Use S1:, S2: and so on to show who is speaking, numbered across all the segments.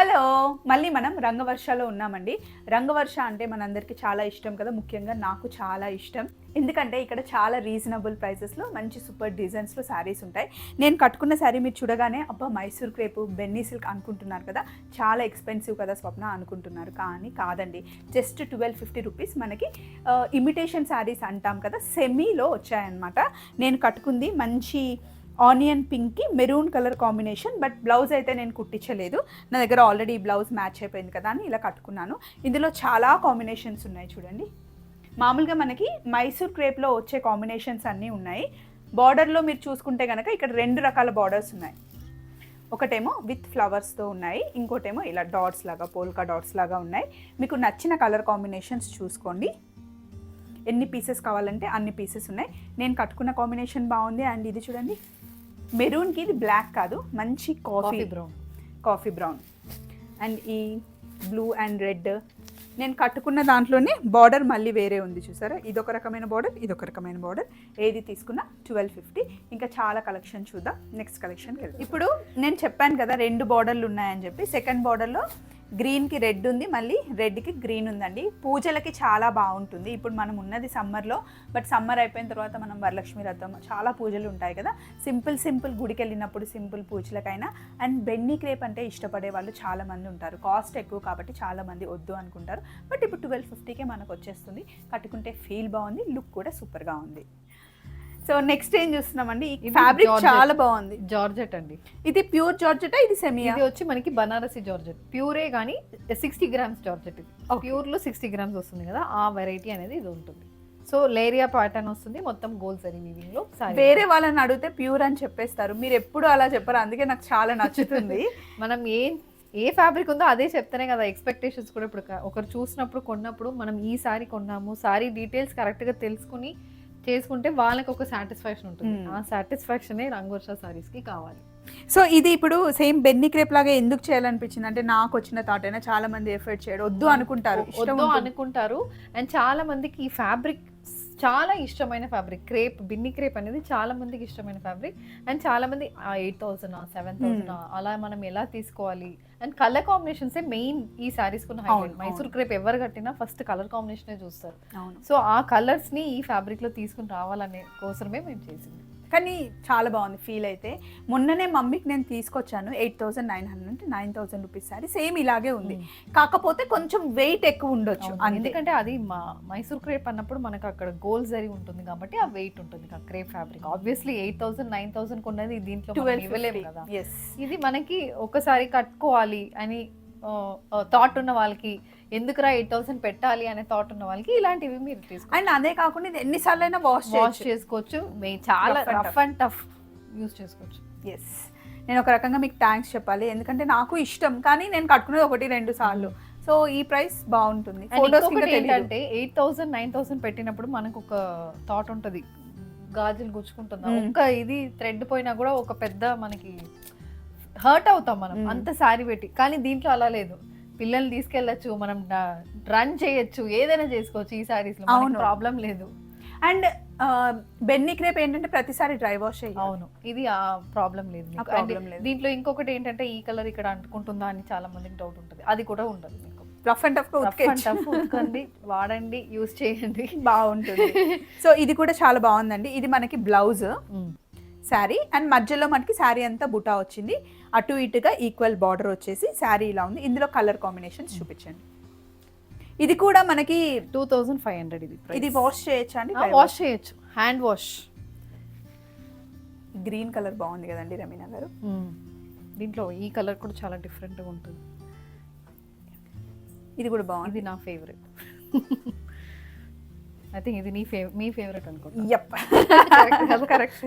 S1: Hello. మళ్ళీ మనం రంగవర్షలో ఉన్నామండి. రంగవర్ష అంటే మనందరికీ చాలా ఇష్టం కదా. ముఖ్యంగా నాకు చాలా ఇష్టం. ఎందుకంటే ఇక్కడ చాలా రీజనబుల్ ప్రైసెస్లో మంచి సూపర్ డిజైన్స్లో శారీస్ ఉంటాయి. నేను కట్టుకున్న శారీ మీరు చూడగానే అబ్బా మైసూర్ క్రేపు బెన్నీ సిల్క్ అనుకుంటున్నారు కదా. చాలా ఎక్స్పెన్సివ్ కదా స్వప్న అనుకుంటున్నారు. కానీ కాదండి. జస్ట్ ట్వెల్వ్ ఫిఫ్టీ రూపీస్ మనకి ఇమిటేషన్ శారీస్ అంటాం కదా. సెమీలో వచ్చాయన్నమాట. నేను కట్టుకుంది మంచి ఆనియన్ పింక్కి maroon colour combination but blouse అయితే నేను కుట్టించలేదు. నా దగ్గర ఆల్రెడీ బ్లౌజ్ మ్యాచ్ అయిపోయింది కదా అని ఇలా కట్టుకున్నాను. ఇందులో చాలా కాంబినేషన్స్ ఉన్నాయి చూడండి. మామూలుగా మనకి మైసూర్ క్రేప్లో వచ్చే కాంబినేషన్స్ అన్నీ ఉన్నాయి. బార్డర్లో మీరు చూసుకుంటే కనుక ఇక్కడ రెండు రకాల బార్డర్స్ ఉన్నాయి. ఒకటేమో విత్ ఫ్లవర్స్తో ఉన్నాయి. ఇంకోటేమో ఇలా డాట్స్ లాగా పోల్కా డాట్స్ లాగా ఉన్నాయి. మీకు నచ్చిన కలర్ కాంబినేషన్స్ చూసుకోండి. ఎన్ని పీసెస్ కావాలంటే అన్ని పీసెస్ ఉన్నాయి. నేను కట్టుకున్న కాంబినేషన్ బాగుంది. అండ్ ఇది చూడండి. మెరూన్కి ఇది బ్లాక్ కాదు మంచి coffee
S2: brown.
S1: Coffee brown. And ఈ బ్లూ అండ్ రెడ్ నేను కట్టుకున్న దాంట్లోనే బార్డర్ మళ్ళీ వేరే ఉంది చూసారా? ఇదొక రకమైన బార్డర్ ఇదొక రకమైన బార్డర్. ఏది తీసుకున్నా ట్వెల్వ్ ఫిఫ్టీ. ఇంకా చాలా కలెక్షన్ చూద్దాం నెక్స్ట్ కలెక్షన్కి వెళ్దాం. ఇప్పుడు నేను చెప్పాను కదా రెండు బార్డర్లు ఉన్నాయని చెప్పి. సెకండ్ బార్డర్లో గ్రీన్కి రెడ్ ఉంది మళ్ళీ రెడ్కి గ్రీన్ ఉందండి. పూజలకి చాలా బాగుంటుంది. ఇప్పుడు మనం ఉన్నది సమ్మర్లో బట్ సమ్మర్ అయిపోయిన తర్వాత మనం వరలక్ష్మి రథం చాలా పూజలు ఉంటాయి కదా. సింపుల్ సింపుల్ గుడికి వెళ్ళినప్పుడు సింపుల్ పూజలకైనా. అండ్ బెన్నీ క్రేప్ అంటే ఇష్టపడే వాళ్ళు చాలామంది ఉంటారు. కాస్ట్ ఎక్కువ కాబట్టి చాలామంది వద్దు అనుకుంటారు. బట్ ఇప్పుడు ట్వెల్వ్ ఫిఫ్టీకే మనకు వచ్చేస్తుంది. కట్టుకుంటే ఫీల్ బాగుంది లుక్ కూడా సూపర్గా ఉంది. సో నెక్స్ట్ ఏం చూస్తున్నామండి? ఈ ఫ్యాబ్రిక్. చాలా బాగుంది.
S2: జార్జెట్ అండి.
S1: ఇది ప్యూర్ జార్జెటా? ఇది సెమియా?
S2: ఇది వచ్చి మనకి బనారసి జార్జెట్. ప్యూరే కానీ సిక్స్టీ గ్రామ్స్ జార్జెట్ ఇది.
S1: Okay.
S2: ప్యూర్లో సిక్స్టీ గ్రామ్స్ వస్తుంది కదా ఆ వెరైటీ అనేది ఇది ఉంటుంది. సో లేరియా ప్యాటర్న్ వస్తుంది మొత్తం గోల్ సరీ వీవింగ్లో.
S1: వేరే వాళ్ళని అడిగితే ప్యూర్ అని చెప్పేస్తారు. మీరు ఎప్పుడు అలా చెప్పరు అందుకే నాకు చాలా నచ్చుతుంది.
S2: మనం ఏ ఏ ఫ్యాబ్రిక్ ఉందో అదే చెప్తేనే కదా ఎక్స్పెక్టేషన్స్ కూడా ఇప్పుడు ఒకరు చూసినప్పుడు కొన్నప్పుడు మనం ఈ సారీ కొన్నాము సారీ డీటెయిల్స్ కరెక్ట్గా తెలుసుకుని చేసుకుంటే వాళ్ళకి ఒక సాటిస్ఫాక్షన్ ఉంటుంది.
S1: Hmm.
S2: ఆ సాటిస్ఫాక్షనే రంగవర్ష సారీస్కి కావాలి.
S1: సో ఇది ఇప్పుడు సేమ్ బెన్ని క్రేప్ లాగా ఎందుకు చేయాలనిపించింది? అంటే నాకు వచ్చిన థాట్ అయినా చాలా మంది ఎఫర్ట్ చేయడం. వద్దు అనుకుంటారు. ఇష్టం
S2: వద్దు. అనుకుంటారు. అండ్ చాలా మందికి ఈ ఫ్యాబ్రిక్ చాలా ఇష్టమైన ఫ్యాబ్రిక్ క్రేప్ బిన్ని క్రేప్ అనేది చాలా మందికి ఇష్టమైన ఫ్యాబ్రిక్ అండ్ చాలా మంది ఎయిట్ థౌసండ్ సెవెన్ థౌసండ్ అలా మనం ఎలా తీసుకోవాలి? అండ్ కలర్ కాంబినేషన్స్ మెయిన్ ఈ సారీస్ కున్న హైలైట్ మైసూర్ క్రేప్ ఎవరు కట్టినా ఫస్ట్ కలర్ కాంబినేషన్ చూస్తారు. సో ఆ కలర్స్ని ఈ ఫ్యాబ్రిక్లో తీసుకుని రావాలనే కోసమే మేము చేసింది.
S1: కానీ చాలా బాగుంది ఫీల్ అయితే. మొన్ననే మమ్మీకి నేను తీసుకొచ్చాను ఎయిట్ థౌసండ్ నైన్ హండ్రెడ్ అంటే nine thousand rupees sorry same ఇలాగే ఉంది. కాకపోతే కొంచెం వెయిట్ ఎక్కువ ఉండొచ్చు.
S2: ఎందుకంటే అది మా మైసూర్ క్రేప్ అన్నప్పుడు మనకు అక్కడ గోల్ జరీ ఉంటుంది కాబట్టి ఆ వెయిట్ ఉంటుంది crepe fabric obviously eight thousand nine thousand కొన్నది దీంట్లో ఇవ్వలేము కదా. ఇది మనకి ఒకసారి కట్టుకోవాలి అని థాట్ ఉన్న వాళ్ళకి ఎందుకురా ఎయిట్ థౌసండ్ పెట్టాలి అనే థాట్ ఉన్న వాళ్ళకి ఇలాంటివి మీరు తీసుకో
S1: అండ్ అదే కాకుండా ఇది ఎన్నిసార్లు అయినా వాష్
S2: వాష్ చేసుకోవచ్చు. మే- చాలా రఫ్ అండ్ టఫ్ యూస్ చేసుకోవచ్చు.
S1: ఎస్ నేను ఒక రకంగా మీకు థ్యాంక్స్ చెప్పాలి. ఎందుకంటే నాకు ఇష్టం కానీ నేను కట్టుకునేది ఒకటి రెండు సార్లు. సో ఈ ప్రైస్ బాగుంటుంది. ఫోటోస్
S2: ఏంటంటే ఎయిట్ థౌసండ్ నైన్ థౌసండ్ పెట్టినప్పుడు మనకు ఒక థాట్ ఉంటుంది. గాజులు గుచ్చుకుంటుందా
S1: Mm.
S2: ఒక్క ఇది థ్రెడ్ పోయినా కూడా ఒక పెద్ద మనకి హర్ట్ అవుతాం మనం.
S1: Mm.
S2: అంత సారీ పెట్టి. కానీ దీంట్లో అలా లేదు. పిల్లల్ని తీసుకెళ్ళచ్చు మనం రన్ చేయొచ్చు ఏదైనా చేసుకోవచ్చు ఈ సారీస్లో.
S1: అవును.
S2: ప్రాబ్లం లేదు.
S1: అండ్ బెన్నీ క్రేప్ ఏంటంటే ప్రతిసారి డ్రై వాష్
S2: అవును. ఇది ఆ ప్రాబ్లం లేదు. దీంట్లో ఇంకొకటి ఏంటంటే ఈ కలర్ ఇక్కడ అంటుకుంటుందా అని చాలా మందికి డౌట్ ఉంటుంది. అది కూడా ఉండదు మీకు.
S1: Rough and tough
S2: rough and tough ఉతకండి వాడండి యూస్ చేయండి.
S1: బాగుంటుంది. సో ఇది కూడా చాలా బాగుందండి. ఇది మనకి బ్లౌజ్ శారీ అండ్ మధ్యలో మనకి శారీ అంతా బుటా వచ్చింది. అటు ఇటుగా ఈక్వల్ బార్డర్ వచ్చేసి శారీ ఇలా ఉంది. ఇందులో కలర్ కాంబినేషన్స్ చూపించండి. ఇది కూడా మనకి
S2: టూ థౌజండ్ ఫైవ్ హండ్రెడ్ ఇది
S1: ఇది వాష్ చేయొచ్చా అండి?
S2: వాష్ చేయొచ్చు. హ్యాండ్ వాష్
S1: గ్రీన్ కలర్ బాగుంది కదండి రమీనా గారు.
S2: దీంట్లో ఈ కలర్ కూడా చాలా డిఫరెంట్గా ఉంటుంది.
S1: ఇది కూడా బాగుంది.
S2: ఇది నా ఫేవరెట్ ఐ థింక్ ఇది నీ ఫేవ మీ ఫేవరెట్ అనుకుంటా.
S1: యప్ కరెక్ట్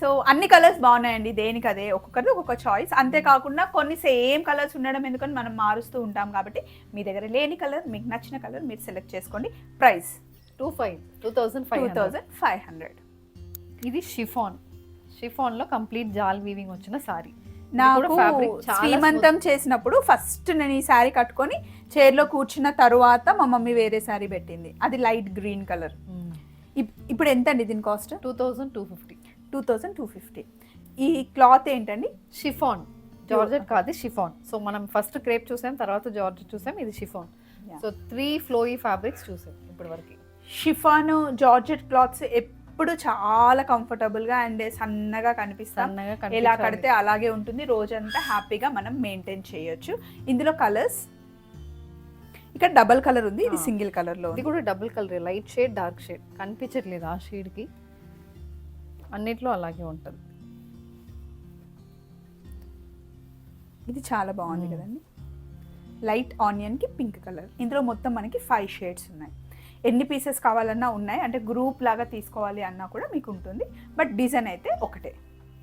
S1: సో అన్ని కలర్స్ బాగున్నాయండి దేనికి అదే ఒక్కొక్కరిది ఒక్కొక్క చాయిస్ అంతేకాకుండా కొన్ని సేమ్ కలర్స్ ఉండడం ఎందుకని మనం మారుస్తూ ఉంటాం కాబట్టి మీ దగ్గర లేని కలర్ మీకు నచ్చిన కలర్ మీరు సెలెక్ట్ చేసుకోండి. Price
S2: two five two thousand
S1: two
S2: five
S1: thousand five hundred
S2: ఇది షిఫాన్. షిఫాన్లో కంప్లీట్ జాల్ వీవింగ్ వచ్చిన సారీ
S1: నాకు శ్రీమంతం చేసినప్పుడు ఫస్ట్ నేను ఈ శారీ కట్టుకొని చైర్లో కూర్చున్న తరువాత మా మమ్మీ వేరే శారీ పెట్టింది. అది లైట్ గ్రీన్ కలర్ ఇప్పుడు ఎంత అండి దీని cost
S2: two thousand two fifty
S1: two thousand two fifty ఈ క్లాత్ ఏంటండి?
S2: షిఫాన్ జార్జెట్ కాదు షిఫాన్ సో మనం ఫస్ట్ క్రేప్ చూసాం తర్వాత జార్జెట్ చూసాం ఇది chiffon. So three flowy fabrics చూసాం ఇప్పటి వరకు
S1: షిఫాన్ జార్జెట్ క్లాత్స్ ఎప్పుడు చాలా కంఫర్టబుల్గా అండ్ సన్నగా కనిపిస్తాం. ఎలా. కడితే అలాగే ఉంటుంది. రోజంతా హ్యాపీగా మనం మెయింటైన్ చేయొచ్చు. ఇందులో కలర్స్ ఇక్కడ డబల్ కలర్ ఉంది. ఇది. సింగిల్ కలర్లో
S2: ఇది కూడా double colour light shade dark shade కనిపించట్లేదు ఆ షేడ్కి. అన్నిట్లో అలాగే ఉంటుంది.
S1: ఇది చాలా బాగుంది. కదండి. లైట్ ఆనియన్కి పింక్ కలర్ ఇందులో మొత్తం మనకి ఫైవ్ షేడ్స్ ఉన్నాయి. ఎన్ని పీసెస్ కావాలన్నా ఉన్నాయి. అంటే గ్రూప్ లాగా తీసుకోవాలి అన్నా కూడా మీకు ఉంటుంది. బట్ డిజైన్ అయితే ఒకటే.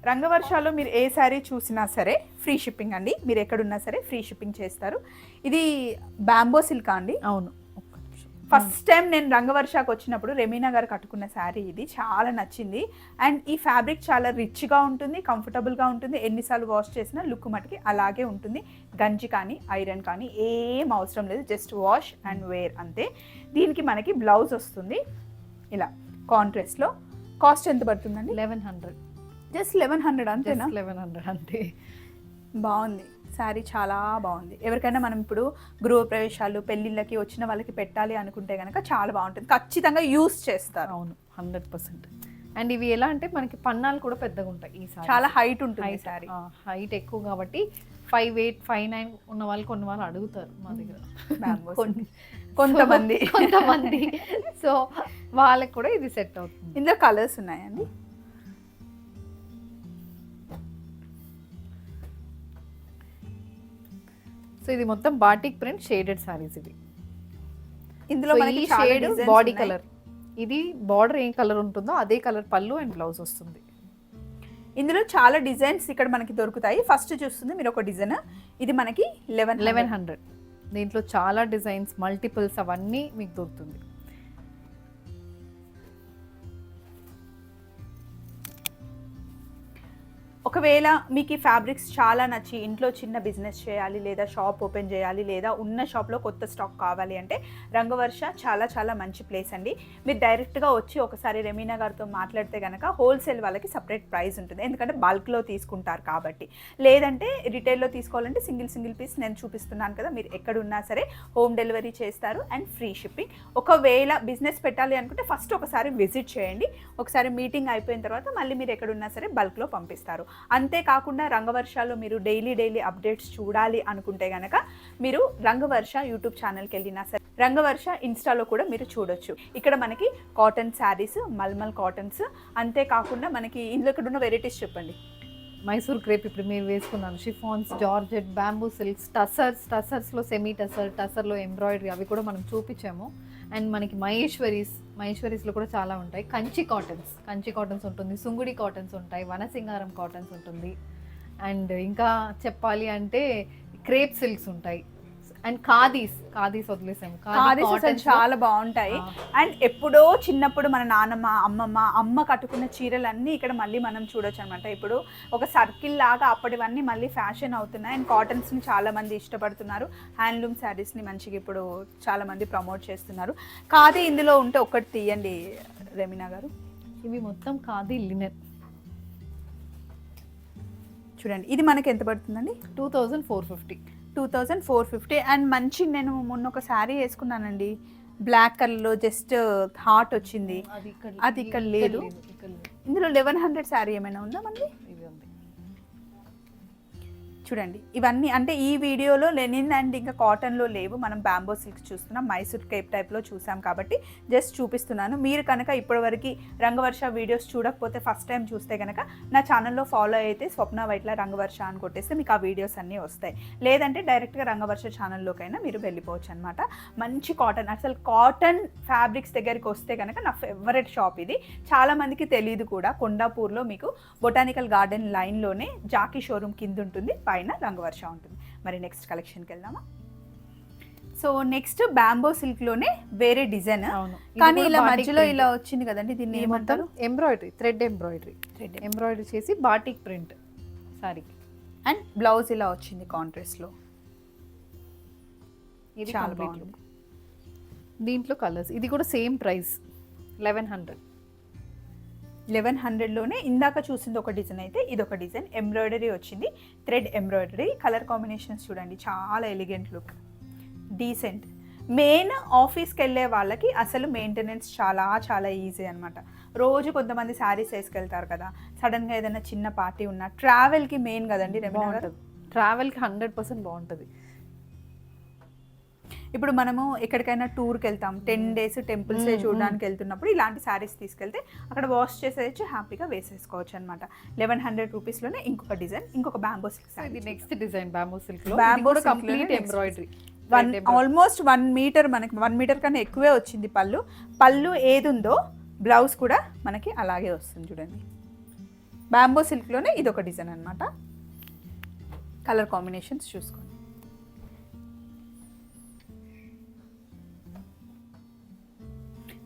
S1: రంగవర్షాలు మీరు ఏ శారీ చూసినా సరే ఫ్రీ షిప్పింగ్ అండి. మీరు ఎక్కడున్నా సరే ఫ్రీ షిప్పింగ్ చేస్తారు. ఇది బ్యాంబో సిల్కా అండి?
S2: అవును.
S1: ఫస్ట్ టైం నేను రంగవర్షాకు వచ్చినప్పుడు రెమీనా గారు కట్టుకున్న శారీ ఇది చాలా నచ్చింది. అండ్ ఈ ఫ్యాబ్రిక్ చాలా రిచ్గా ఉంటుంది కంఫర్టబుల్గా ఉంటుంది. ఎన్నిసార్లు వాష్ చేసినా లుక్ మటుకి అలాగే ఉంటుంది. గంజి కానీ ఐరన్ కానీ ఏం అవసరం లేదు. జస్ట్ వాష్ అండ్ వేర్ అంతే. దీనికి మనకి బ్లౌజ్ వస్తుంది. ఇలా కాంట్రాస్ట్లో. కాస్ట్ ఎంత పడుతుందండి?
S2: Eleven hundred.
S1: Just eleven hundred అంతేనా?
S2: లెవెన్ హండ్రెడ్ అంతే.
S1: బాగుంది. శారీ చాలా బాగుంది. ఎవరికైనా మనం ఇప్పుడు గృహ ప్రవేశాలు పెళ్ళిళ్ళకి వచ్చిన వాళ్ళకి పెట్టాలి అనుకుంటే కనుక చాలా బాగుంటుంది. ఖచ్చితంగా యూస్ చేస్తారు.
S2: అవును హండ్రెడ్ పర్సెంట్. అండ్ ఇవి ఎలా అంటే మనకి పన్నాలు కూడా పెద్దగా ఉంటాయి ఈ సారీ
S1: చాలా హైట్ ఉంటుంది శారీ.
S2: హైట్ ఎక్కువ కాబట్టి ఫైవ్ ఎయిట్ ఫైవ్ నైన్ ఉన్న వాళ్ళు కొన్ని వాళ్ళు అడుగుతారు మా దగ్గర.
S1: Bamboo
S2: కొన్ని
S1: కొంతమంది.
S2: కొంతమంది. సో వాళ్ళకి కూడా ఇది సెట్ అవుతుంది.
S1: ఇందులో కలర్స్ ఉన్నాయండి?
S2: సో ఇది మొత్తం బాటిక్ ప్రింట్ షేడెడ్ సారీస్ ఇవి
S1: ఇందులో మనకి
S2: షేడ్ బాడీ. కలర్ ఇది బార్డర్ ఏం కలర్ ఉంటుందో అదే కలర్ పళ్ళు అండ్ బ్లౌజ్ వస్తుంది.
S1: ఇందులో చాలా డిజైన్స్ ఇక్కడ మనకి దొరుకుతాయి. ఫస్ట్ చూస్తుంది మీరు ఒక డిజైన్ ఇది మనకి లెవెన్
S2: లెవెన్ హండ్రెడ్ దీంట్లో చాలా డిజైన్స్ మల్టిపుల్స్ అవన్నీ మీకు దొరుకుతుంది.
S1: ఒకవేళ మీకు ఈ ఫ్యాబ్రిక్స్ చాలా నచ్చి ఇంట్లో చిన్న బిజినెస్ చేయాలి లేదా షాప్ ఓపెన్ చేయాలి లేదా ఉన్న షాప్లో కొత్త స్టాక్ కావాలి అంటే రంగవర్ష చాలా చాలా మంచి ప్లేస్ అండి. మీరు డైరెక్ట్గా వచ్చి ఒకసారి రెమీనా గారితో మాట్లాడితే కనుక హోల్సేల్ వాళ్ళకి సపరేట్ ప్రైస్ ఉంటుంది. ఎందుకంటే బల్క్లో తీసుకుంటారు కాబట్టి. లేదంటే రిటైల్లో తీసుకోవాలంటే సింగిల్ సింగిల్ పీస్ నేను చూపిస్తున్నాను కదా మీరు ఎక్కడున్నా సరే హోమ్ డెలివరీ చేస్తారు అండ్ ఫ్రీ షిప్పింగ్. ఒకవేళ బిజినెస్ పెట్టాలి అనుకుంటే ఫస్ట్ ఒకసారి విజిట్ చేయండి. ఒకసారి మీటింగ్ అయిపోయిన తర్వాత మళ్ళీ మీరు ఎక్కడున్నా సరే బల్క్లో పంపిస్తారు. అంతేకాకుండా రంగవర్షాలు మీరు డైలీ డైలీ అప్డేట్స్ చూడాలి అనుకుంటే కనుక మీరు రంగవర్ష యూట్యూబ్ ఛానల్కి వెళ్ళినా సరే రంగవర్ష ఇన్స్టాలో కూడా మీరు చూడొచ్చు. ఇక్కడ మనకి కాటన్ శారీస్ మల్మల్ కాటన్స్ అంతేకాకుండా మనకి ఇందులో ఇక్కడ ఉన్న వెరైటీస్ చెప్పండి.
S2: మైసూర్ క్రేప్ ఇప్పుడు మీరు వేసుకున్నాను. Chiffons georgette bamboo silks tussars టసర్స్లో semi tussar టసర్లో ఎంబ్రాయిడరీ అవి కూడా మనం చూపించాము. అండ్ మనకి మహేశ్వరీస్ మహేశ్వరీస్లో కూడా చాలా ఉంటాయి. కంచి కాటన్స్ కంచి కాటన్స్ ఉంటుంది సుంగుడి కాటన్స్ ఉంటాయి వనసింగారం కాటన్స్ ఉంటుంది. అండ్ ఇంకా చెప్పాలి అంటే క్రేప్ సిల్క్స్ ఉంటాయి. అండ్ ఖాదీస్ ఖాదీస్ వదిలేసాము. లో-
S1: చాలా బాగుంటాయి. అండ్ ఎప్పుడో చిన్నప్పుడు మన నాన్నమ్మ అమ్మమ్మ అమ్మ కట్టుకున్న చీరలన్నీ ఇక్కడ మళ్ళీ మనం చూడొచ్చు అనమాట ఇప్పుడు ఒక సర్కిల్ లాగా అప్పటివన్నీ మళ్ళీ ఫ్యాషన్ అవుతున్నాయి. అండ్ కాటన్స్ని చాలా మంది ఇష్టపడుతున్నారు. హ్యాండ్లూమ్ శారీస్ని మంచిగా ఇప్పుడు చాలా మంది ప్రమోట్ చేస్తున్నారు. కాదే ఇందులో ఉంటే ఒకటి తీయండి రెమినా గారు.
S2: ఇవి మొత్తం ఖాదీ లినెన్.
S1: చూడండి ఇది మనకి ఎంత పడుతుందండి?
S2: Two thousand four fifty.
S1: Two thousand four fifty and మంచి నేను మొన్న ఒక శారీ వేసుకున్నానండి. బ్లాక్ కలర్లో జస్ట్ హార్ట్ వచ్చింది.
S2: అది ఇక్కడ
S1: లేదు. ఇందులో లెవెన్ హండ్రెడ్ శారీ ఏమైనా ఉందా
S2: ఉంది
S1: చూడండి. ఇవన్నీ అంటే ఈ వీడియోలో లెనిన్ అండ్ ఇంకా కాటన్లో లేవు. మనం బ్యాంబో సిల్క్ చూస్తున్నాం. మైసూర్ కేప్ టైప్లో చూసాం కాబట్టి జస్ట్ చూపిస్తున్నాను. మీరు కనుక ఇప్పటివరకు రంగవర్ష వీడియోస్ చూడకపోతే ఫస్ట్ టైం చూస్తే కనుక నా ఛానల్లో ఫాలో అయితే స్వప్న వైట్ల రంగవర్ష అని కొట్టేస్తే మీకు ఆ వీడియోస్ అన్నీ వస్తాయి. లేదంటే డైరెక్ట్గా రంగవర్ష ఛానల్లోకైనా మీరు వెళ్ళిపోవచ్చు అనమాట మంచి కాటన్ అసలు కాటన్ ఫ్యాబ్రిక్స్ దగ్గరికి వస్తే కనుక నా ఫేవరెట్ షాప్ ఇది. చాలామందికి తెలియదు కూడా. కొండాపూర్లో మీకు బొటానికల్ గార్డెన్ లైన్లోనే జాకీ షోరూమ్ కింద ఉంటుంది పైన రంగవర్ష ఉంటుంది. మరి నెక్స్ట్ కలెక్షన్కి వెళ్దామా? సో నెక్స్ట్ బ్యాంబో సిల్క్లోనే వేరే డిజైన్
S2: అవును.
S1: కానీ ఇలా మధ్యలో ఇలా వచ్చింది కదండి దీన్ని
S2: మొత్తం
S1: ఏమంటారు?
S2: Embroidery thread embroidery
S1: Thread.
S2: Embroidery చేసి బాటిక్ ప్రింట్ సారీకి
S1: అండ్ బ్లౌజ్ ఇలా వచ్చింది కాంట్రాస్ట్లో
S2: ఇది
S1: చాలా బాగుంది.
S2: దీంట్లో కలర్స్ ఇది కూడా same price eleven hundred
S1: eleven హండ్రెడ్లోనే ఇందాక చూసింది ఒక డిజైన్ అయితే ఇది ఒక డిజైన్. ఎంబ్రాయిడరీ వచ్చింది. థ్రెడ్ ఎంబ్రాయిడరీ కలర్ కాంబినేషన్స్ చూడండి. చాలా ఎలిగెంట్ లుక్ డీసెంట్ మెయిన్ ఆఫీస్కి వెళ్ళే వాళ్ళకి అసలు మెయింటెనెన్స్ చాలా చాలా ఈజీ అనమాట రోజు కొంతమంది శారీస్ వేసుకెళ్తారు కదా. సడన్గా ఏదైనా చిన్న పార్టీ ఉన్నా ట్రావెల్కి మెయిన్ కదండి రెమినా
S2: ట్రావెల్కి హండ్రెడ్ పర్సెంట్ బాగుంటుంది.
S1: ఇప్పుడు మనము ఎక్కడికైనా టూర్కి వెళ్తాం. టెన్ డేస్ టెంపుల్స్ చూడడానికి వెళ్తున్నప్పుడు ఇలాంటి శారీస్ తీసుకెళ్తే అక్కడ వాష్ చేసేయచ్చు హ్యాపీగా వేసేసుకోవచ్చు అనమాట లెవెన్ హండ్రెడ్ రూపీస్లోనే ఇంకొక డిజైన్ ఇంకొక bamboo silk sari
S2: next design bamboo
S1: సిల్క్లోనే
S2: complete embroidery
S1: one almost one metre మనకి వన్ మీటర్ కన్నా ఎక్కువే వచ్చింది పళ్ళు. పళ్ళు ఏది ఉందో బ్లౌజ్ కూడా మనకి అలాగే వస్తుంది చూడండి. బ్యాంబో సిల్క్లోనే ఇది ఒక డిజైన్ అనమాట కలర్ కాంబినేషన్స్ చూసుకోండి.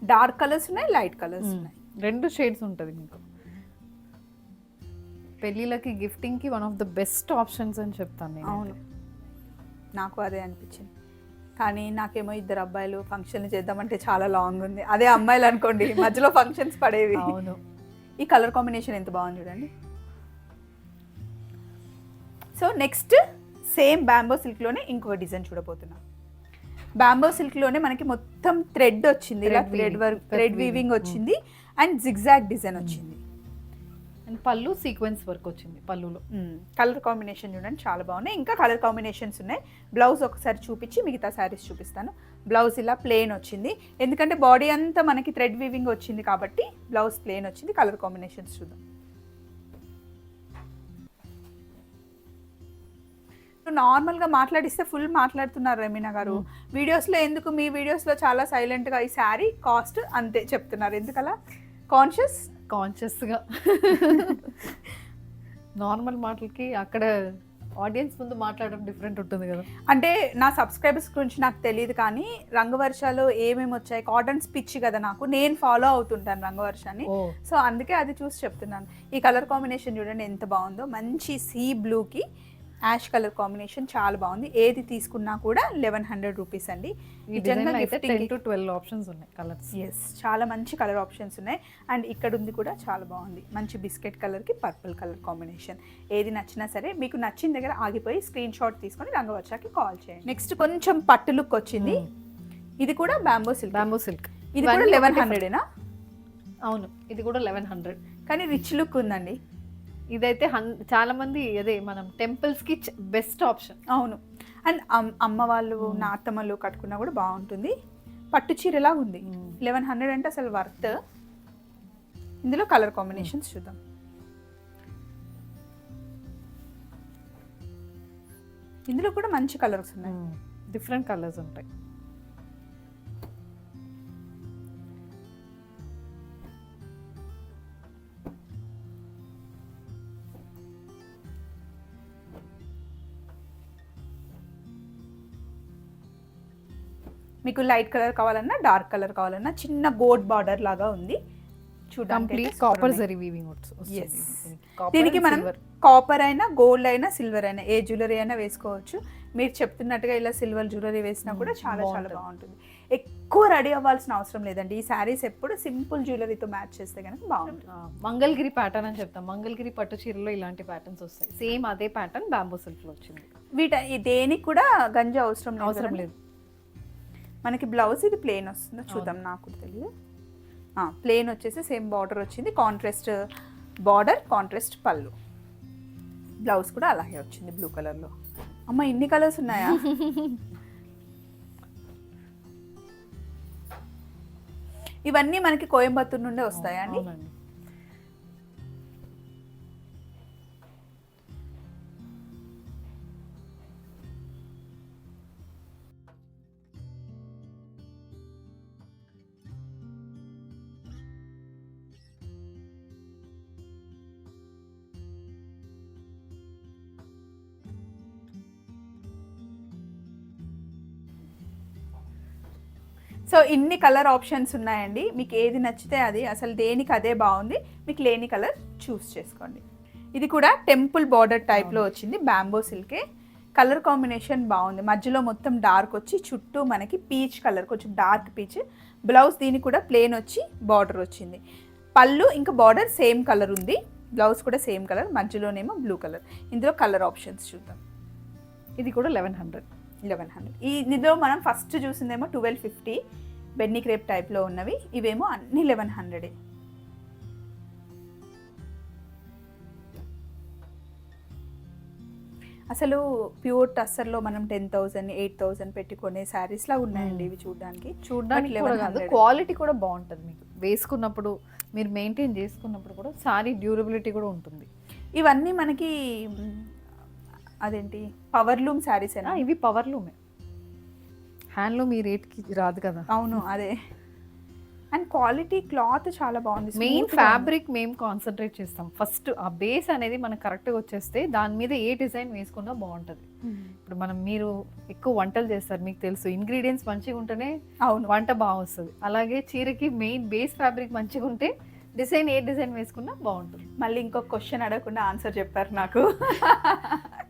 S1: డార్క్ కలర్స్ ఉన్నాయి లైట్ కలర్స్ ఉన్నాయి.
S2: రెండు షేడ్స్ ఉంటుంది మీకు. పెళ్ళిళ్ళకి గిఫ్టింగ్కి one of the best options అని చెప్తాను నేను
S1: అవును. నాకు అదే అనిపించింది. కానీ నాకేమో ఇద్దరు అబ్బాయిలు ఫంక్షన్ చేద్దామంటే చాలా లాంగ్ ఉంది. అదే అమ్మాయిలు అనుకోండి మధ్యలో ఫంక్షన్స్ పడేవి.
S2: అవును.
S1: ఈ కలర్ కాంబినేషన్ ఎంత బాగుంది చూడండి. సో నెక్స్ట్ సేమ్ బ్యాంబో సిల్క్లోనే ఇంకొక డిజైన్ చూడబోతున్నాం. బ్యాంబో సిల్క్లోనే మనకి మొత్తం థ్రెడ్ వచ్చింది ఇలా థ్రెడ్ వర్క్ థ్రెడ్. వీవింగ్ వచ్చింది. అండ్ జిగ్జాగ్ డిజైన్ వచ్చింది.
S2: అండ్ పళ్ళు సీక్వెన్స్ వర్క్ వచ్చింది పళ్ళులో
S1: కలర్ కాంబినేషన్ చూడండి చాలా బాగున్నాయి. ఇంకా కలర్ కాంబినేషన్స్ ఉన్నాయి. బ్లౌజ్ ఒకసారి చూపించి మిగతా శారీస్ చూపిస్తాను. బ్లౌజ్ ఇలా ప్లెయిన్ వచ్చింది. ఎందుకంటే బాడీ అంతా మనకి థ్రెడ్ వీవింగ్ వచ్చింది కాబట్టి బ్లౌజ్ ప్లెయిన్ వచ్చింది. కలర్ కాంబినేషన్స్ చూద్దాం. నార్మల్గా మాట్లాడిస్తే ఫుల్ మాట్లాడుతున్నారు రమీనా గారు. వీడియోస్లో ఎందుకు? మీ వీడియోస్లో చాలా సైలెంట్గా ఈ శారీ కాస్ట్ అంతే చెప్తున్నారు. ఎందుకలా? కాన్షియస్
S2: కాన్షియస్గా. నార్మల్ మాటలకి అక్కడ ఆడియన్స్ ముందు మాట్లాడడం డిఫరెంట్ ఉంటుంది కదా.
S1: అంటే నా సబ్స్క్రైబర్స్ గురించి నాకు తెలియదు కానీ రంగవర్షాలు ఏమేమి వచ్చాయి? కాటన్ స్పిచ్ కదా నాకు. నేను ఫాలో అవుతుంటాను రంగవర్షాన్ని. సో అందుకే అది చూసి చెప్తున్నాను. ఈ కలర్ కాంబినేషన్ చూడండి ఎంత బాగుందో. మంచి సీ బ్లూకి యాష్ కలర్ కాంబినేషన్ చాలా బాగుంది. ఏది తీసుకున్నా కూడా లెవెన్ హండ్రెడ్ రూపీస్ అండి.
S2: ట్వెల్వ్ ఆప్షన్స్ ఉన్నాయి కలర్స్
S1: ఎస్ చాలా మంచి కలర్ ఆప్షన్స్ ఉన్నాయి. అండ్ ఇక్కడ ఉంది కూడా చాలా బాగుంది. మంచి బిస్కెట్ కలర్కి పర్పుల్ కలర్ కాంబినేషన్. ఏది నచ్చినా సరే మీకు నచ్చిన దగ్గర ఆగిపోయి స్క్రీన్ షాట్ తీసుకొని రంగవర్షాకి కాల్ చేయండి. నెక్స్ట్ కొంచెం పట్టు లుక్ వచ్చింది. ఇది కూడా బ్యాంబో సిల్క్
S2: బ్యాంబూ సిల్క్
S1: ఇది కూడా లెవెన్ హండ్రెడేనా
S2: అవును ఇది కూడా లెవెన్ హండ్రెడ్
S1: కానీ రిచ్ లుక్ ఉందండి.
S2: ఇదైతే హన్ చాలా మంది అదే మనం టెంపుల్స్కి బెస్ట్ ఆప్షన్
S1: అవును. అండ్ అమ్మ వాళ్ళు నా అత్తమ్మలు కట్టుకున్నా కూడా బాగుంటుంది. పట్టు చీరలా ఉంది. లెవెన్ హండ్రెడ్ అంటే అసలు వర్త్ ఇందులో కలర్ కాంబినేషన్స్ చూద్దాం. ఇందులో కూడా మంచి కలర్స్ ఉన్నాయి.
S2: డిఫరెంట్ కలర్స్ ఉంటాయి.
S1: మీకు లైట్ కలర్ కావాలన్నా డార్క్ కలర్ కావాలన్నా చిన్న గోడ్ బార్డర్ లాగా ఉంది.
S2: కంప్లీట్
S1: చూడండి
S2: కాపర్ జరీ వీవింగ్.
S1: దీనికి మనం కాపర్ అయినా గోల్డ్ అయినా సిల్వర్ అయినా ఏ జ్యువెలరీ అయినా వేసుకోవచ్చు. మీరు చెప్తున్నట్టుగా ఇలా సిల్వర్ జ్యువెలరీ వేసినా కూడా చాలా చాలా
S2: బాగుంటుంది.
S1: ఎక్కువ రెడీ అవ్వాల్సిన అవసరం లేదండి. ఈ శారీస్ ఎప్పుడు సింపుల్ జ్యువెలరీతో మ్యాచ్ చేస్తే కనుక బాగుంటుంది.
S2: మంగళగిరి ప్యాటర్న్ అని చెప్తాం. మంగళగిరి పట్టు చీరలో ఇలాంటి ప్యాటర్న్స్ వస్తాయి. సేమ్ అదే ప్యాటర్న్ బ్యాంబూ సిల్క్లో వచ్చింది.
S1: వీట దేనికి కూడా గంజి అవసరం
S2: అవసరం? లేదు.
S1: మనకి బ్లౌజ్ ఇది ప్లెయిన్ వస్తుందో? చూద్దాం నాకు తెలియదు. ప్లెయిన్ వచ్చేసి సేమ్ బార్డర్ వచ్చింది. కాంట్రాస్ట్ బార్డర్ కాంట్రాస్ట్ పళ్ళు. బ్లౌజ్ కూడా అలాగే వచ్చింది బ్లూ కలర్లో అమ్మ ఇన్ని కలర్స్ ఉన్నాయా? ఇవన్నీ మనకి కోయంబత్తూరు నుండే వస్తాయా అండి? ఇన్ని కలర్ ఆప్షన్స్ ఉన్నాయండి. మీకు ఏది నచ్చితే అది అసలు దేనికి అదే బాగుంది. మీకు లేని కలర్ చూస్ చేసుకోండి. ఇది కూడా టెంపుల్ బార్డర్ టైప్లో వచ్చింది బ్యాంబో సిల్కే కలర్ కాంబినేషన్ బాగుంది. మధ్యలో మొత్తం డార్క్ వచ్చి చుట్టూ మనకి పీచ్ కలర్ కొంచెం డార్క్ పీచ్ బ్లౌజ్ దీనికి కూడా ప్లేన్ వచ్చి బార్డర్ వచ్చింది. పళ్ళు ఇంకా బార్డర్ సేమ్ కలర్ ఉంది. బ్లౌజ్ కూడా సేమ్ కలర్ మధ్యలోనేమో బ్లూ కలర్ ఇందులో కలర్ ఆప్షన్స్ చూద్దాం.
S2: ఇది కూడా లెవెన్ హండ్రెడ్
S1: లెవెన్ హండ్రెడ్ ఈ ఇందులో మనం ఫస్ట్ చూసిందేమో ట్వెల్వ్ ఫిఫ్టీ బెన్నీ క్రేప్ టైప్లో ఉన్నవి. ఇవేమో అన్ని లెవెన్ హండ్రెడే. అసలు ప్యూర్ టస్సర్లో మనం టెన్ థౌసండ్ ఎయిట్ థౌసండ్ పెట్టుకునే శారీస్ లా ఉన్నాయండి ఇవి చూడడానికి.
S2: చూడడానికి
S1: But
S2: కూడా కాదు.
S1: 1100.
S2: క్వాలిటీ కూడా బాగుంటుంది మీకు. వేసుకున్నప్పుడు మీరు మెయింటైన్ చేసుకున్నప్పుడు కూడా సారీ డ్యూరబిలిటీ కూడా ఉంటుంది.
S1: ఇవన్నీ మనకి అదేంటి? పవర్ లూమ్ శారీస్
S2: ఇవి పవర్లూమే హ్యాండ్లూమ్ ఈ రేట్కి రాదు కదా.
S1: అవును అదే. అండ్ క్వాలిటీ క్లాత్ చాలా బాగుంది.
S2: మెయిన్. ఫ్యాబ్రిక్ మేము కాన్సన్ట్రేట్ చేస్తాం. ఫస్ట్ ఆ బేస్ అనేది మనకు కరెక్ట్గా వచ్చేస్తే దాని మీద ఏ డిజైన్ వేసుకున్నా బాగుంటుంది. ఇప్పుడు మనం మీరు ఎక్కువ వంటలు చేస్తారు మీకు తెలుసు. ఇంగ్రీడియంట్స్ మంచిగా ఉంటేనే
S1: అవును.
S2: వంట బాగా వస్తుంది. అలాగే చీరకి మెయిన్ బేస్ ఫ్యాబ్రిక్ మంచిగా ఉంటే డిజైన్ ఏ డిజైన్ వేసుకున్నా బాగుంటుంది.
S1: మళ్ళీ ఇంకొక క్వశ్చన్ అడగకుండా ఆన్సర్ చెప్పారు నాకు.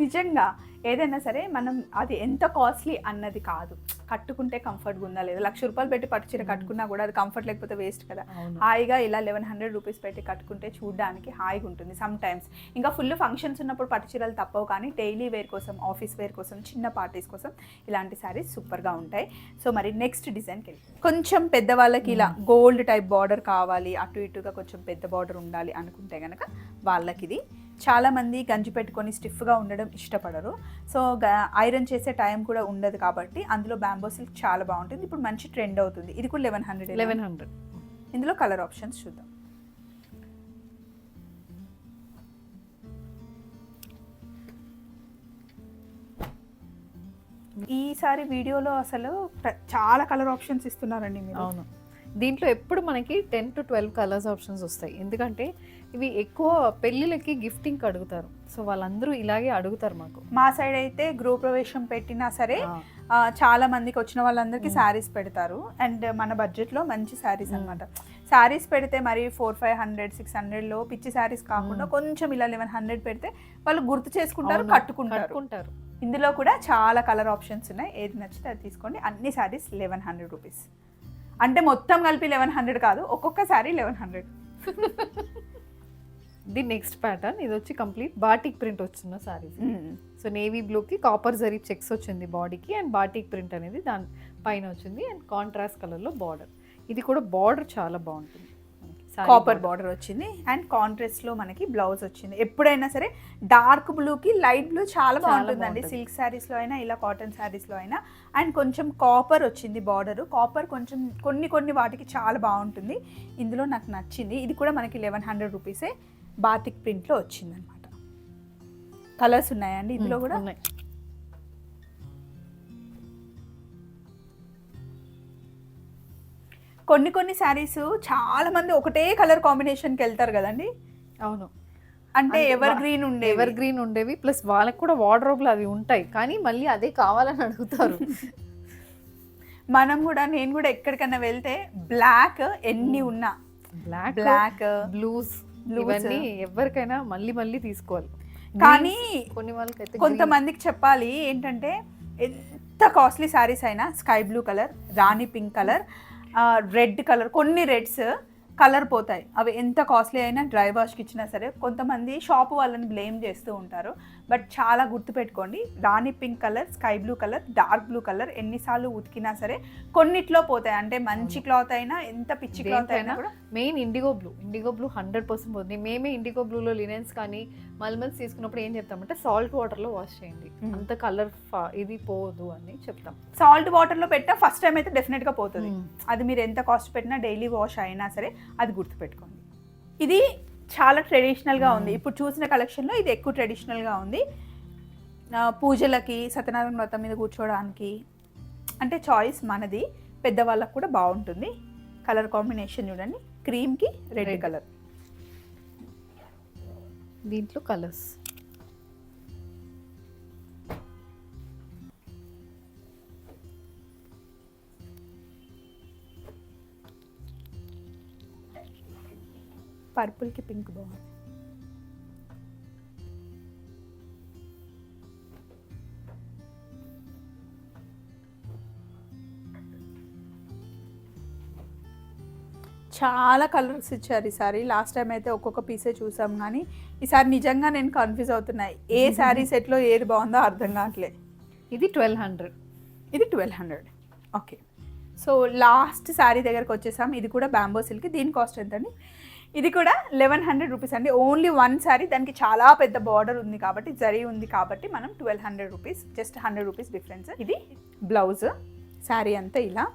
S1: నిజంగా ఏదైనా సరే మనం అది ఎంత కాస్ట్లీ అన్నది కాదు. కట్టుకుంటే కంఫర్ట్గా ఉందా లేదా? లక్ష రూపాయలు పెట్టి పట్టు చీర కట్టుకున్నా కూడా అది కంఫర్ట్ లేకపోతే వేస్ట్ కదా. హాయిగా ఇలా లెవెన్ హండ్రెడ్ రూపీస్ పెట్టి కట్టుకుంటే చూడడానికి హాయిగా ఉంటుంది సమ్ టైమ్స్ ఇంకా ఫుల్ ఫంక్షన్స్ ఉన్నప్పుడు పట్టు చీరలు తప్పవు కానీ డైలీ వేర్ కోసం ఆఫీస్ వేర్ కోసం చిన్న పార్టీస్ కోసం ఇలాంటి శారీస్ సూపర్గా ఉంటాయి. సో మరి నెక్స్ట్ డిజైన్కి వెళ్ళి కొంచెం పెద్దవాళ్ళకి ఇలా గోల్డ్ టైప్ బార్డర్ కావాలి అటు ఇటుగా కొంచెం పెద్ద బార్డర్ ఉండాలి అనుకుంటే కనుక వాళ్ళకి ఇది చాలామంది గంజి పెట్టుకొని స్టిఫ్గా ఉండడం ఇష్టపడరు. సో ఐరన్ చేసే టైం కూడా ఉండదు కాబట్టి అందులో బ్యాంబో సిల్క్ చాలా బాగుంటుంది. ఇప్పుడు మంచి ట్రెండ్ అవుతుంది. ఇది కూడా లెవెన్ హండ్రెడ్
S2: లెవెన్ హండ్రెడ్.
S1: ఇందులో కలర్ ఆప్షన్స్ చూద్దాం. ఈసారి వీడియోలో అసలు చాలా కలర్ ఆప్షన్స్ ఇస్తున్నారండి మీరు.
S2: అవును. దీంట్లో ఎప్పుడు మనకి ten to twelve colours options వస్తాయి. ఎందుకంటే ఇవి ఎక్కువ పెళ్ళిళ్ళకి గిఫ్టింగ్ అడుగుతారు. సో వాళ్ళందరూ ఇలాగే అడుగుతారు మాకు.
S1: మా సైడ్ అయితే గృహప్రవేశం పెట్టినా సరే చాలా మందికి వచ్చిన వాళ్ళందరికీ. శారీస్ పెడతారు. అండ్ మన బడ్జెట్లో మంచి శారీస్. అన్నమాట. శారీస్ పెడితే మరి ఫోర్ ఫైవ్ హండ్రెడ్ సిక్స్ హండ్రెడ్లో పిచ్చి శారీస్ కాకుండా. కొంచెం ఇలా లెవెన్ హండ్రెడ్ పెడితే వాళ్ళు గుర్తు చేసుకుంటారు కట్టుకుంటారు. ఇందులో కూడా చాలా కలర్ ఆప్షన్స్ ఉన్నాయి. ఏది నచ్చితే అది తీసుకోండి. అన్ని శారీస్ లెవెన్ హండ్రెడ్ రూపీస్. అంటే మొత్తం కలిపి లెవెన్ హండ్రెడ్ కాదు ఒక్కొక్క శారీ లెవెన్ హండ్రెడ్
S2: ఇది నెక్స్ట్ ప్యాటర్న్ ఇది వచ్చి కంప్లీట్ బాటిక్ ప్రింట్ వచ్చిన సారీస్. సో నేవీ బ్లూకి కాపర్ జరీ చెక్స్ వచ్చింది బాడీకి అండ్ బాటిక్ ప్రింట్ అనేది దాని పైన వచ్చింది అండ్ కాంట్రాస్ట్ కలర్లో బార్డర్. ఇది కూడా బార్డర్ చాలా బాగుంటుంది.
S1: కాపర్. బార్డర్ వచ్చింది. అండ్ కాంట్రాస్ట్లో మనకి బ్లౌజ్ వచ్చింది. ఎప్పుడైనా సరే డార్క్ బ్లూకి లైట్ బ్లూ చాలా బాగుంటుందండి.
S2: బాగుంటుంది.
S1: సిల్క్ శారీస్లో అయినా ఇలా కాటన్ శారీస్లో అయినా. అండ్ కొంచెం కాపర్ వచ్చింది బార్డర్ కాపర్ కొంచెం కొన్ని కొన్ని వాటికి చాలా బాగుంటుంది. ఇందులో నాకు నచ్చింది. ఇది కూడా మనకి లెవెన్ హండ్రెడ్ రూపీసే బాటిక్ ప్రింట్లో వచ్చింది అనమాట కలర్స్ ఉన్నాయండి ఇందులో కూడా? కొన్ని కొన్ని శారీస్ చాలా మంది ఒకటే కలర్ కాంబినేషన్కి వెళ్తారు కదండి?
S2: అవును.
S1: అంటే ఎవర్ గ్రీన్ ఉండే
S2: ఎవర్ గ్రీన్ ఉండేవి ప్లస్ వాళ్ళకి కూడా వార్డ్రోబ్లు అవి ఉంటాయి. కానీ మళ్ళీ అదే కావాలని అడుగుతారు.
S1: మనం కూడా నేను కూడా ఎక్కడికైనా వెళ్తే బ్లాక్ ఎన్ని ఉన్నా.
S2: Black
S1: black
S2: blues. ఇవన్నీ ఎవరికైనా మళ్ళీ మళ్ళీ తీసుకోవాలి.
S1: కానీ
S2: కొన్ని వాళ్ళకైతే
S1: కొంతమందికి చెప్పాలి ఏంటంటే ఎంత కాస్ట్లీ శారీస్ అయినా sky blue colour rani pink colour red colour కొన్ని రెడ్స్ కలర్ పోతాయి. అవి ఎంత కాస్ట్లీ అయినా డ్రై వాష్కి ఇచ్చినా సరే కొంతమంది షాప్ వాళ్ళని బ్లేమ్ చేస్తూ ఉంటారు. బట్ చాలా గుర్తుపెట్టుకోండి rani pink colour sky blue colour dark blue colour ఎన్నిసార్లు ఉతికినా సరే కొన్నిట్లో పోతాయి. అంటే మంచి క్లాత్ అయినా ఎంత పిచ్చి క్లాత్ అయినా కూడా
S2: main indigo blue. Indigo blue hundred percent పోతుంది. మేమే ఇండిగో బ్లూలో లినెన్స్ కానీ మల్మల్స్ తీసుకున్నప్పుడు ఏం చెప్తామంటే సాల్ట్ వాటర్లో వాష్ చేయండి. అంత కలర్ ఇది పోదు అని చెప్తాం.
S1: సాల్ట్ వాటర్లో పెట్టినా ఫస్ట్ టైం అయితే డెఫినెట్గా పోతుంది. అది మీరు ఎంత కాస్ట్ పెట్టినా డైలీ వాష్ అయినా సరే అది గుర్తుపెట్టుకోండి. ఇది చాలా ట్రెడిషనల్గా ఉంది.
S2: Mm.
S1: ఇప్పుడు చూసిన కలెక్షన్లో ఇది ఎక్కువ ట్రెడిషనల్గా ఉంది. పూజలకి సత్యనారాయణ వ్రతం మీద కూర్చోవడానికి అంటే చాయిస్ మనది. పెద్దవాళ్ళకు కూడా బాగుంటుంది. కలర్ కాంబినేషన్ చూడండి. క్రీమ్కి రెడ్. కలర్
S2: దీంట్లో కలర్స్
S1: పర్పుల్కి పింక్ బాగుంది చాలా కలర్స్ ఇచ్చారు ఈసారి. లాస్ట్ టైం అయితే ఒక్కొక్క పీసే చూసాం కానీ ఈసారి నిజంగా నేను కన్ఫ్యూజ్ అవుతున్నాయి ఏ శారీ సెట్లో ఏది బాగుందో అర్థం కావట్లే.
S2: ఇది ట్వెల్వ్ హండ్రెడ్.
S1: ఇది twelve hundred. Okay. So last sari దగ్గరకు వచ్చేసాం. ఇది కూడా బ్యాంబో సిల్క్. దీని కాస్ట్ ఎంత అండి ఇది కూడా లెవెన్ హండ్రెడ్ రూపీస్ అండి. ఓన్లీ వన్ శారీ దానికి చాలా పెద్ద బార్డర్ ఉంది కాబట్టి జరీ ఉంది కాబట్టి మనం twelve hundred rupees just hundred rupees difference ఇది బ్లౌజ్ శారీ అంతా ఇలా.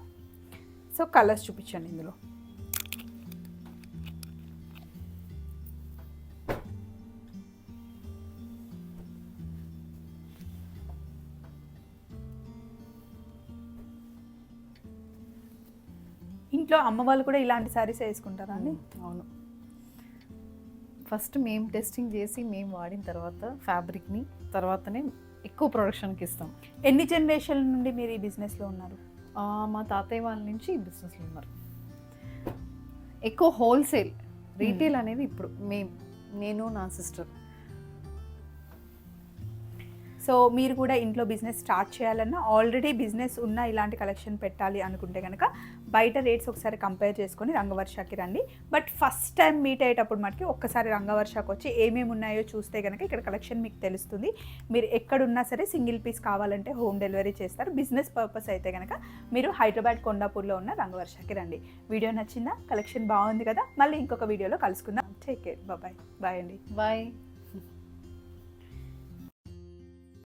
S1: సో కలర్స్ చూపించండి ఇందులో. ఇంట్లో అమ్మ వాళ్ళు కూడా ఇలాంటి శారీస్ వేసుకుంటారా అండి?
S2: అవును. ఫస్ట్ మేము టెస్టింగ్ చేసి మేము వాడిన తర్వాత ఫ్యాబ్రిక్ని తర్వాతనే ఎక్కువ ప్రొడక్షన్కి ఇస్తాం.
S1: ఎన్ని జనరేషన్ నుండి మీరు ఈ బిజినెస్లో ఉన్నారు?
S2: మా తాతయ్య వాళ్ళ నుంచి ఈ బిజినెస్లో ఉన్నారు. ఎక్కువ హోల్సేల్ రీటైల్ అనేది ఇప్పుడు మేము నేను నా సిస్టర్.
S1: సో మీరు కూడా ఇంట్లో బిజినెస్ స్టార్ట్ చేయాలన్నా ఆల్రెడీ బిజినెస్ ఉన్న ఇలాంటి కలెక్షన్ పెట్టాలి అనుకుంటే కనుక బయట రేట్స్ ఒకసారి కంపేర్ చేసుకొని రంగవర్షకి రండి. బట్ ఫస్ట్ టైం మీట్ అయ్యేటప్పుడు మటుకి ఒక్కసారి రంగవర్షకు వచ్చి ఏమేమి ఉన్నాయో చూస్తే కనుక ఇక్కడ కలెక్షన్ మీకు తెలుస్తుంది. మీరు ఎక్కడున్నా సరే సింగిల్ పీస్ కావాలంటే హోమ్ డెలివరీ చేస్తారు. బిజినెస్ పర్పస్ అయితే కనుక మీరు హైదరాబాద్ కొండాపూర్లో ఉన్న రంగవర్షకి రండి. వీడియో నచ్చిందా? కలెక్షన్ బాగుంది కదా? మళ్ళీ ఇంకొక వీడియోలో కలుసుకుందాం. టేక్ కేర్ బాయ్ బాయ్ అండి.
S2: బాయ్